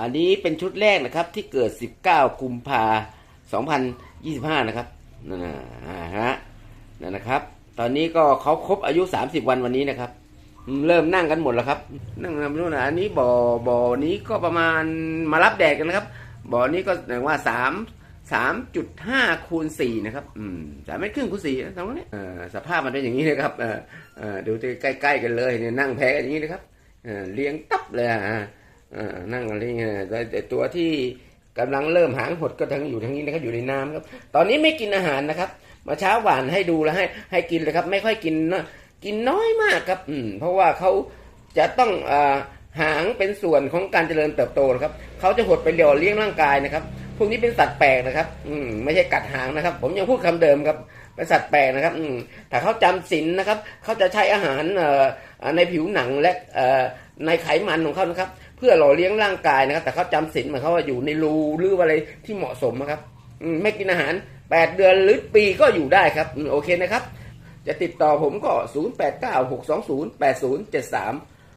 อันนี้เป็นชุดแรกนะครับที่เกิด 19 กุมภา2025 นะครับนั่นนะฮะนั่นนะครับ ตอนนี้ก็เขาครบอายุ 30 วันวันนี้นะครับ เริ่มนั่งกันหมดแล้วครับ นั่งกันนู่นนะอันนี้บ่อบ่อนี้ก็ประมาณมารับแดดกันนะครับ บ่อนี้ก็แสดงว่าสามสามจุดห้าคูณสี่นะครับ อืมสามเมตรครึ่งคูณสี่นะตรงนี้สภาพมันเป็นอย่างนี้นะครับเออเออดูใกล้ๆกันเลยเนี่ยนั่งแพ้กันอย่างนี้นะครับเออเลี้ยงตับเลยอะ นั่งอะไรเงี้ยแต่ตัวที่กำลังเริ่มหางหดก็ทั้งอยู่ทั้งนี้นะครับอยู่ในน้ำครับ ตอนนี้ไม่กินอาหารนะครับมาเช้าหวานให้ดูแล้วให้ให้กินเลยครับ ไม่ค่อยกินนะกินน้อยมากครับ อืม เพราะว่าเขาจะต้องอ่าหางเป็นส่วนของการเจริญเติบโตครับเขาจะหดไปหล่อเลี้ยงร่างกายนะครับ วกนี้เป็นสัตว์แปลกนะครับ อืมไม่ใช่กัดหางนะครับ ผมยังพูดคำเดิมครับเป็นสัตว์แปลกนะครับ อืมถ้าเขาจำศีลนะครับ เขาจะใช้อาหารเอ่อในผิวหนังและเอ่อในไขมันของเขานะครับ เพื่อหล่อเลี้ยงร่างกายนะครับ แต่เขาจำศีลเหมายควาว่าอยู่ในรูหรืออะไรที่เหมาะสมนะครับอืมไม่กินอาหารแปดเดือนหรือปีก็อยู่ได้ครับอืมโอเคนะครับ จะติดต่อผมก็ 0896208073